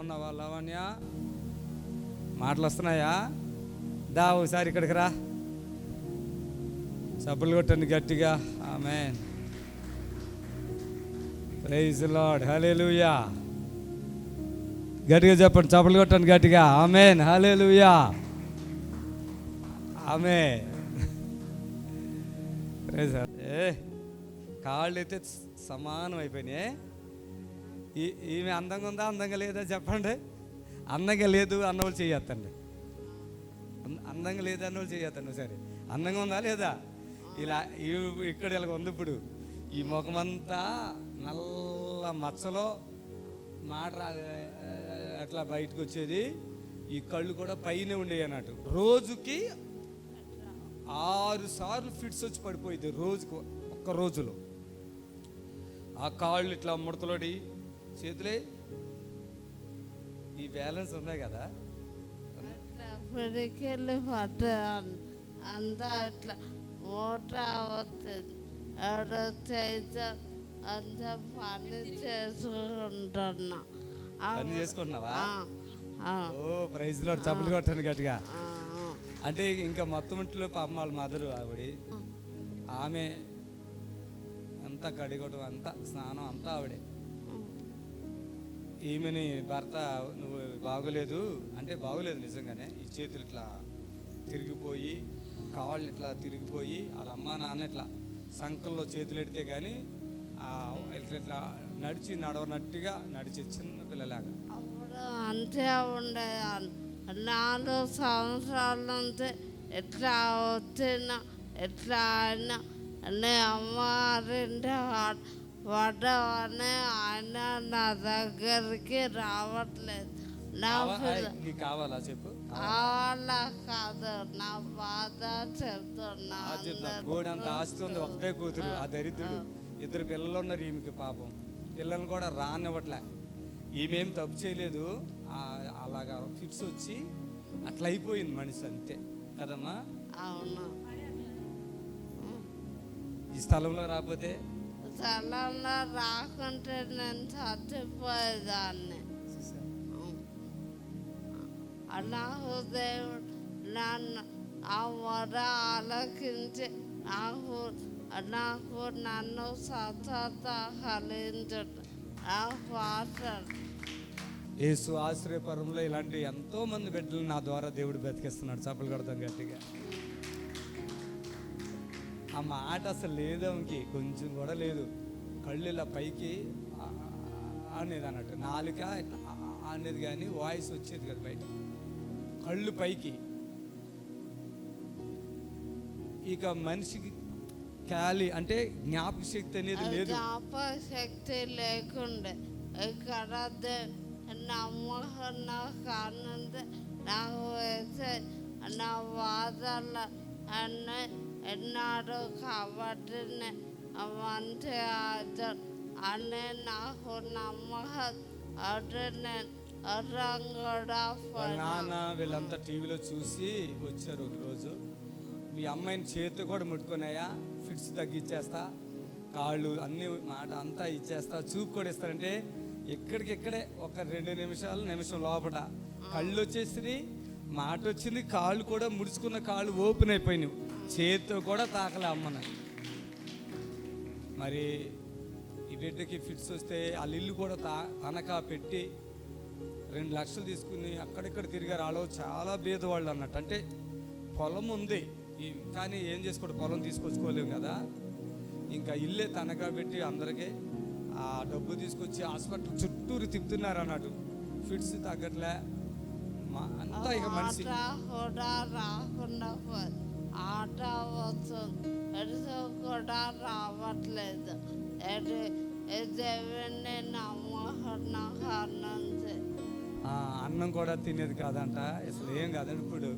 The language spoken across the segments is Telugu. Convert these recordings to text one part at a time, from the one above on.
ఉన్నావా లావణ్య? మాటలు వస్తున్నాయా దా ఒకసారి ఇక్కడికి రా. చప్పులు కొట్టండి గట్టిగా. ఆమె ప్రైజ్ లాడ్ హలేలుయా గట్టిగా చెప్పండి చప్పులు కొట్టండి గట్టిగా. ఆమెన్. హలేలుయా ఆమె ఏ కాళ్ళు అయితే సమానం అయిపోయినాయి ఈమె అందంగా ఉందా అందంగా లేదా చెప్పండి. అందంగా లేదు అన్నవాళ్ళు చేయొద్దండి. అందంగా లేదు అన్నవాళ్ళు చేయొద్దండి సరే అందంగా ఉందా లేదా? ఇలా ఇక్కడ ఇలా ఉంది ఇప్పుడు. ఈ ముఖమంతా నల్ల మచ్చలో మాట అట్లా బయటకు వచ్చేది. ఈ కళ్ళు కూడా పైన ఉండేవి అన్నట్టు. రోజుకి ఆరు సార్లు ఫిట్స్ వచ్చి పడిపోయింది రోజుకు ఒక్క రోజులో. ఆ కాళ్ళు ఇట్లా ముడతలోడి చేతులే. ఈ బ్యాలెన్స్ ఉన్నాయి కదా. అప్పటికెళ్ళి పట్ట అంతా అట్లా మూట అవుతుంది. ఎవరైతే అంత పని చేసుకుంటున్నా. పని చేసుకుంటున్నావా? ఓ ప్రైజ్లో చప్పులు కొట్టాను గట్టిగా. ఆ, అంటే ఇంకా మొత్తం ఇంట్లో పాపం వాళ్ళ మదరు ఆవిడ. ఆమె అంతా కడిగొట్టం అంతా స్నానం అంతా ఆవిడే. ఈమెని భర్త నువ్వు బాగోలేదు అంటే బాగోలేదు నిజంగానే. ఈ చేతులు ఇట్లా తిరిగిపోయి కాళ్ళు ఇట్లా తిరిగిపోయి వాళ్ళ అమ్మ నాన్న ఇట్లా సంకల్లో చేతులు ఎడితే కానీ ఇట్లా ఇట్లా నడిచి నడవనట్టుగా నడిచే చిన్న పిల్లలాగా. అప్పుడు అంతే ఉండే. నాలుగు సంవత్సరాలు అంతే. ఎట్లా వచ్చినా ఎట్లా అయినా. అమ్మ అమ్మారింటి పడ్డవని ఆయన నా దగ్గరికి రావట్లేదు. నా కావాలా చెప్పు? కావాలా? కాదు నా బాధ చెప్తున్నా ఆ చెప్తా గోడి అంత ఆస్తి ఉంది ఒకటే కూతురు ఆ దరిద్రుడు. ఇద్దరు పిల్లలు ఉన్నారు ఈమెకి పాపం. పిల్లల్ని కూడా రానివ్వట్లే. ఈమెం తప్పు చేయలేదు. అలాగా ఫిట్స్ వచ్చి అట్లా అయిపోయింది మనిషి అంతే. కదమ్మా? అవును. ఈ స్థలంలో రాకపోతే స్థలంలో రాకుంటే నేను చచ్చిపోయేదాన్ని. నాకు దేవుడు నన్ను ఆ మొర ఆలకించి నాకు నాకు నన్ను సతత కలిగించడు ఆ పాటలు యేసు ఆశ్రయపరంలో ఇలాంటి ఎంతో మంది బిడ్డలు నా ద్వారా దేవుడు బతికిస్తున్నాడు. చప్పలు కొడతాం గట్టిగా. ఆ మాట అసలు లేదు ఆమెకి. కొంచెం కూడా లేదు. కళ్ళు ఇలా పైకి అనేది అన్నట్టు. నాలుక అనేది కానీ వాయిస్ వచ్చేది కదా బయట. కళ్ళు పైకి. ఇక మనిషికి ఖాళీ అంటే జ్ఞాపక శక్తి అనేది లేదు. జ్ఞాపక శక్తి లేకుండే. ఇక్కడ నమ్మకం నాకు ఆనంద నాకు వేసే నా బాధలు అన్నీ ఎన్నాడు కాబట్టి మంచి అని నాకు నమ్మకం. అటు నేను నాన్న వీళ్ళంతా టీవీలో చూసి వచ్చారు ఒక రోజు మీ అమ్మాయిని చేతి కూడా ముట్టుకున్నాయా? ఫిట్స్ తగ్గిచ్చేస్తా. కాళ్ళు అన్ని మాట అంతా ఇచ్చేస్తా. చూపు కూడా ఇస్తారంటే ఎక్కడికిక్కడే ఒక రెండు నిమిషాలు నిమిషం లోపల కళ్ళు వచ్చేసి మాట వచ్చింది కాళ్ళు కూడా ముడుచుకున్న కాళ్ళు ఓపెన్ అయిపోయినాయి. చేతితో కూడా తాకలే అమ్మని మరి ఈ బిడ్డకి ఫిట్స్ వస్తే వాళ్ళ ఇల్లు కూడా తా తనఖా పెట్టి రెండు లక్షలు తీసుకుని అక్కడిక్కడ తిరిగారు. వాళ్ళు చాలా బీదవాళ్ళు అన్నట్టు. అంటే పొలం ఉంది. కానీ ఏం చేసుకోడు? పొలం తీసుకొచ్చుకోలేము కదా. ఇంకా ఇల్లే తనఖా పెట్టి అందరికీ ఆ డబ్బు తీసుకొచ్చి హాస్పిటల్ చుట్టూరు తిప్పుతున్నారు అన్నట్టు. ఫిట్స్ తగ్గట్లే. అంతా ఇక మనిషి. రాకుండా ఆట వస్తుంది ఎడుసు కూడా రావట్లేదు ఎటు దేవుని నమ్మకం కారణంది అన్నం కూడా తినేది కాదంట. అసలు ఏం కాదండి ఇప్పుడు.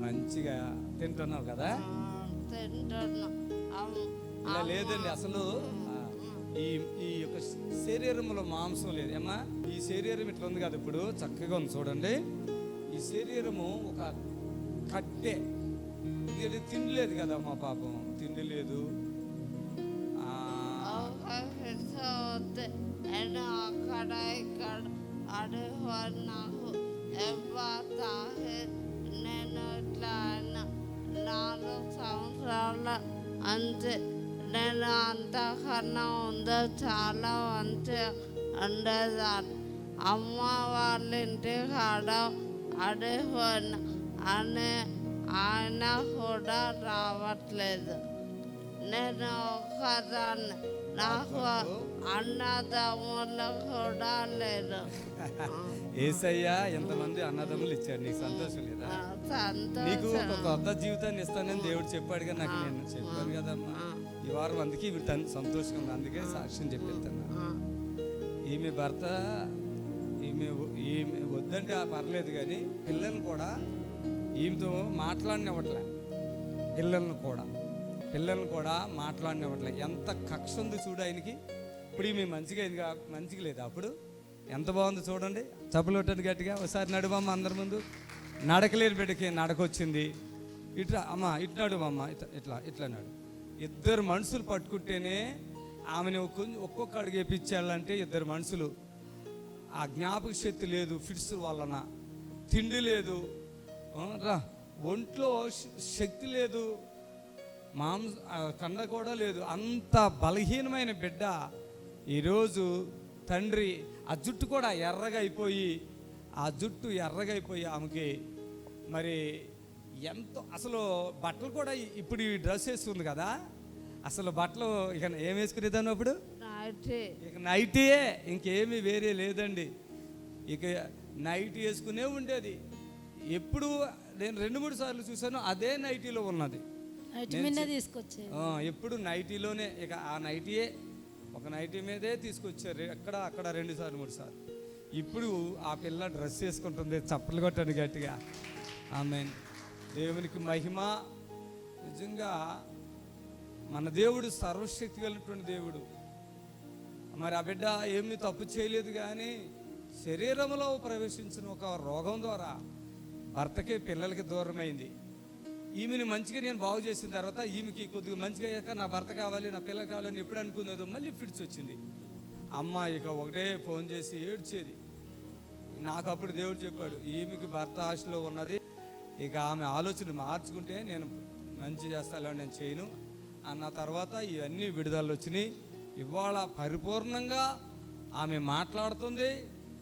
మంచిగా తింటున్నావు కదా? ఇలా లేదండి అసలు ఈ ఈ యొక్క శరీరంలో మాంసం లేదు. ఏమా ఈ శరీరం ఇట్లా ఉంది కదా ఇప్పుడు? చక్కగా ఉంది చూడండి. ఈ శరీరము ఒక కట్టె. ఎందుకంటే తినలేదు కదా మా పాపం. తినలేదు నేను అక్కడ ఇక్కడ అది నాకు ఎవ్వతాహే నేను ఇట్లా నాలుగు సంవత్సరాల అంతే. నేను అంతకన్నా ఉందో చాలా మంచిగా ఉండేదాన్ని. అమ్మ వాళ్ళ ఇంటి కాడ అడిగిపోయిన అనే ఆయన కూడా రావట్లేదు. నేను ఒక్కదాన్ని. నాకు అన్నదమ్ములు కూడా లేరు. ఏసయ్యా ఎంతమంది అన్నదమ్ములు ఇచ్చాడు నీకు సంతోషం లేదా? నీకు ఒక కొత్త జీవితాన్ని ఇస్తానని దేవుడు చెప్పాడుగా నాకు నేను చెప్పాను కదమ్మా. ఈ వారం అందుకే ఇవి తను సంతోషంగా ఉంది. అందుకే సాక్ష్యం చెప్పేస్తాను. ఈమె భర్త ఈమె ఈమె వద్దంటే ఆ పర్లేదు కానీ పిల్లల్ని కూడా ఈమెతో మాట్లాడినివ్వట్లే. పిల్లలను కూడా. పిల్లలను కూడా మాట్లాడినివ్వట్లే. ఎంత కక్ష ఉంది చూడు ఆయనకి. ఇప్పుడు ఈమె మంచిగా అయింది మంచిగా లేదు అప్పుడు? ఎంత బాగుంది చూడండి. చప్పులు గట్టిగా. ఒకసారి నడుమమ్మ అందరి ముందు. నడకలేని బిడ్డకి నడకొచ్చింది. ఇట్లా అమ్మ ఇటు నడుమమ్మ ఇట్లా ఇట్లా ఇట్లా నడు. ఇద్దరు మనుషులు పట్టుకుంటేనే ఆమెను ఒక్కొక్క అడుగు వేపించాలంటే ఇద్దరు మనుషులు. ఆ జ్ఞాపక శక్తి లేదు ఫిట్స్ వలన. తిండి లేదు. రా. ఒంట్లో శక్తి లేదు. మాంస కండ కూడా లేదు. అంత బలహీనమైన బిడ్డ ఈరోజు తండ్రి ఆ జుట్టు కూడా ఎర్రగా అయిపోయి ఆ జుట్టు ఎర్రగా అయిపోయి ఆమెకి మరి ఎంతో అసలు బట్టలు కూడా ఇప్పుడు ఈ డ్రెస్ వేస్తుంది కదా. అసలు బట్టలు ఇక ఏం వేసుకునేదాన్ని అప్పుడు? ఇక నైటీయే ఇంకేమీ వేరే లేదండి. ఇక నైట్ వేసుకునే ఉండేది. ఎప్పుడు నేను రెండు మూడు సార్లు చూశాను అదే నైటీలో ఉన్నది. ఎప్పుడు నైటీలోనే ఇక ఆ నైటీయే ఒక నైటీ మీదే తీసుకొచ్చారు ఎక్కడ అక్కడ రెండు సార్లు మూడు సార్లు. ఇప్పుడు ఆ పిల్ల డ్రెస్ వేసుకుంటుంది చప్పలు కొట్టండి గట్టిగా. ఆమె దేవునికి మహిమ. నిజంగా మన దేవుడు సర్వశక్తి కలిగినటువంటి దేవుడు. మరి ఆ బిడ్డ ఏమీ తప్పు చేయలేదు కానీ శరీరంలో ప్రవేశించిన ఒక రోగం ద్వారా భర్తకి పిల్లలకి దూరమైంది. ఈమెని మంచిగా నేను బాగు చేసిన తర్వాత ఈమెకి కొద్దిగా మంచిగా అయ్యాక నా భర్త కావాలి నా పిల్ల కావాలని ఎప్పుడు అనుకున్నదో మళ్ళీ ఫిట్స్ వచ్చింది. అమ్మ ఇక ఒకటే ఫోన్ చేసి ఏడ్చేది. నాకు అప్పుడు దేవుడు చెప్పాడు ఈమెకి భర్త ఆశలో ఉన్నది. ఇక ఆమె ఆలోచన మార్చుకుంటే నేను మంచి చేస్తాను నేను చేయను. అన్న తర్వాత ఇవన్నీ విడుదలలు వచ్చినాయి ఇవాళ పరిపూర్ణంగా ఆమె మాట్లాడుతుంది.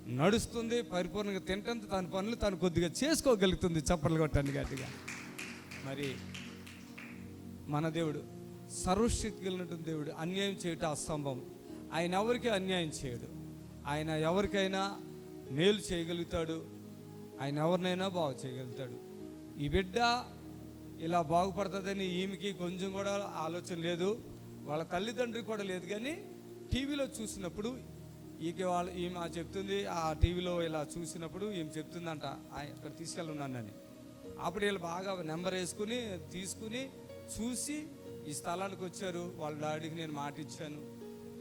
నడుస్తుంది పరిపూర్ణంగా తింటుంది తన పనులు తను కొద్దిగా చేసుకోగలుగుతుంది చప్పట్లు కొట్టండి గట్టిగా. మరి మన దేవుడు సర్వశక్తి కలిగినటువంటి దేవుడు అన్యాయం చేయటం అస్తంభం ఆయన ఎవరికి అన్యాయం చేయడు. ఆయన ఎవరికైనా మేలు చేయగలుగుతాడు. ఆయన ఎవరినైనా బాగు చేయగలుగుతాడు. ఈ బిడ్డ ఇలా బాగుపడుతుందని ఈమెకి కొంచెం కూడా ఆలోచన లేదు. వాళ్ళ తల్లిదండ్రి కూడా లేదు కానీ టీవీలో చూసినప్పుడు ఈకే వాళ్ళు ఈమె చెప్తుంది ఆ టీవీలో ఇలా చూసినప్పుడు ఈమె చెప్తుందంట ఇక్కడ తీసుకెళ్ళున్నానని అప్పుడు వీళ్ళు బాగా నెంబర్ వేసుకుని తీసుకుని చూసి ఈ స్థలానికి వచ్చారు. వాళ్ళ డాడీకి నేను మాట ఇచ్చాను.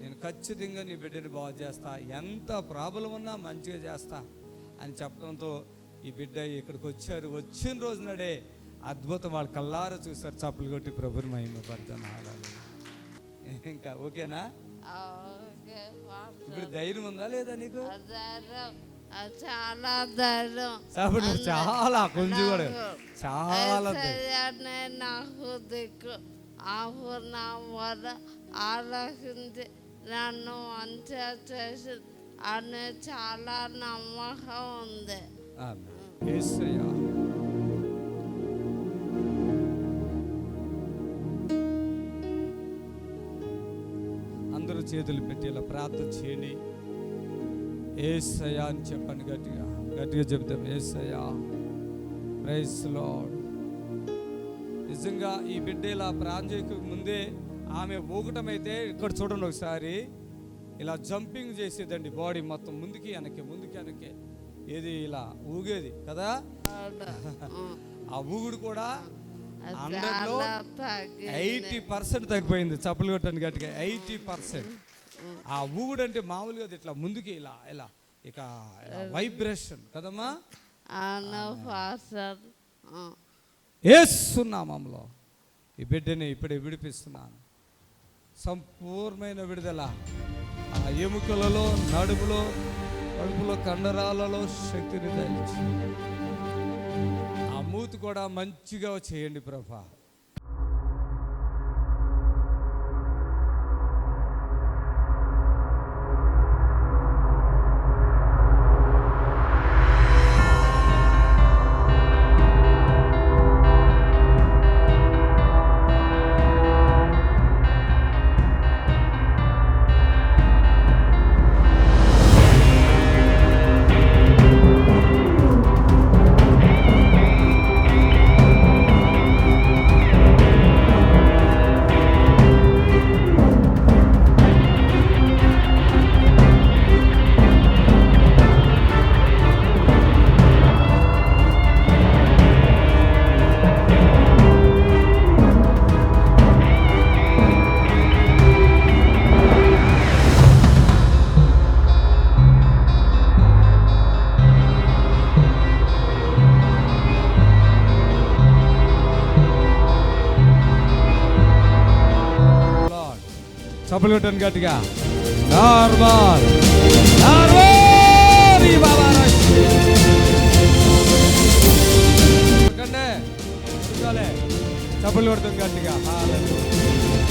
నేను ఖచ్చితంగా నీ బిడ్డని బాగు చేస్తా. ఎంత ప్రాబ్లం ఉన్నా మంచిగా చేస్తా అని చెప్పడంతో ఈ బిడ్డ ఇక్కడికి వచ్చారు. వచ్చిన రోజు నాడే అద్భుతం. వాళ్ళు కల్లార చూశారు చప్పులు కొట్టి ప్రభుని మహిమ పడతాను. ఇంకా ఓకేనా? ఇప్పుడు ధైర్యం ఉందా లేదా నీకు? చాలా ధైర్యం. చాలా కొంచెం కూడా చాలా నాకు దిక్కు. నా వద ఆలోచించి నన్ను మంచిగా చేసి అని చాలా నమ్మకం ఉంది. చేతులు పెట్టి ఇలా ప్రార్థన చేయండి. ఏసయ్యా అని చెప్పండి గట్టిగా. గట్టిగా చెప్తాం ఏసయ్యా ప్రైస్ లార్డ్. నిజంగా ఈ బిడ్డ ఇలా చేయక ముందే ఆమె ఊగటమైతే ఇక్కడ చూడండి ఒకసారి. ఇలా జంపింగ్ చేసేదండి బాడీ మొత్తం ముందుకి వెనక్కి ముందుకి వెనక్కి. ఏది ఇలా ఊగేది కదా? ఆ ఊగుడు కూడా తగ్గింది ఎయిటీ పర్సెంట్ తగ్గిపోయింది చప్పులు కొట్టండి గట్టిగా. Eighty percent. ఆ ఊగుడు అంటే మామూలుగా ఇట్లా ముందుకి ఇలా ఇలా ఇక వైబ్రేషన్ కదమ్మా? ఆ. ఏస్తున్నామంలో ఈ బిడ్డని ఇప్పుడే విడిపిస్తున్నాను. సంపూర్ణమైన విడుదల. ఆ ఎముకలలో నడుములో కడుపులో కండరాలలో శక్తిని దయచి ఆ మూతి కూడా మంచిగా చేయండి ప్రభా. చప్పలు కొట్టండి గట్టిగా. నార్మల్. బాబా చప్పలు కొడుతుంది గట్టిగా.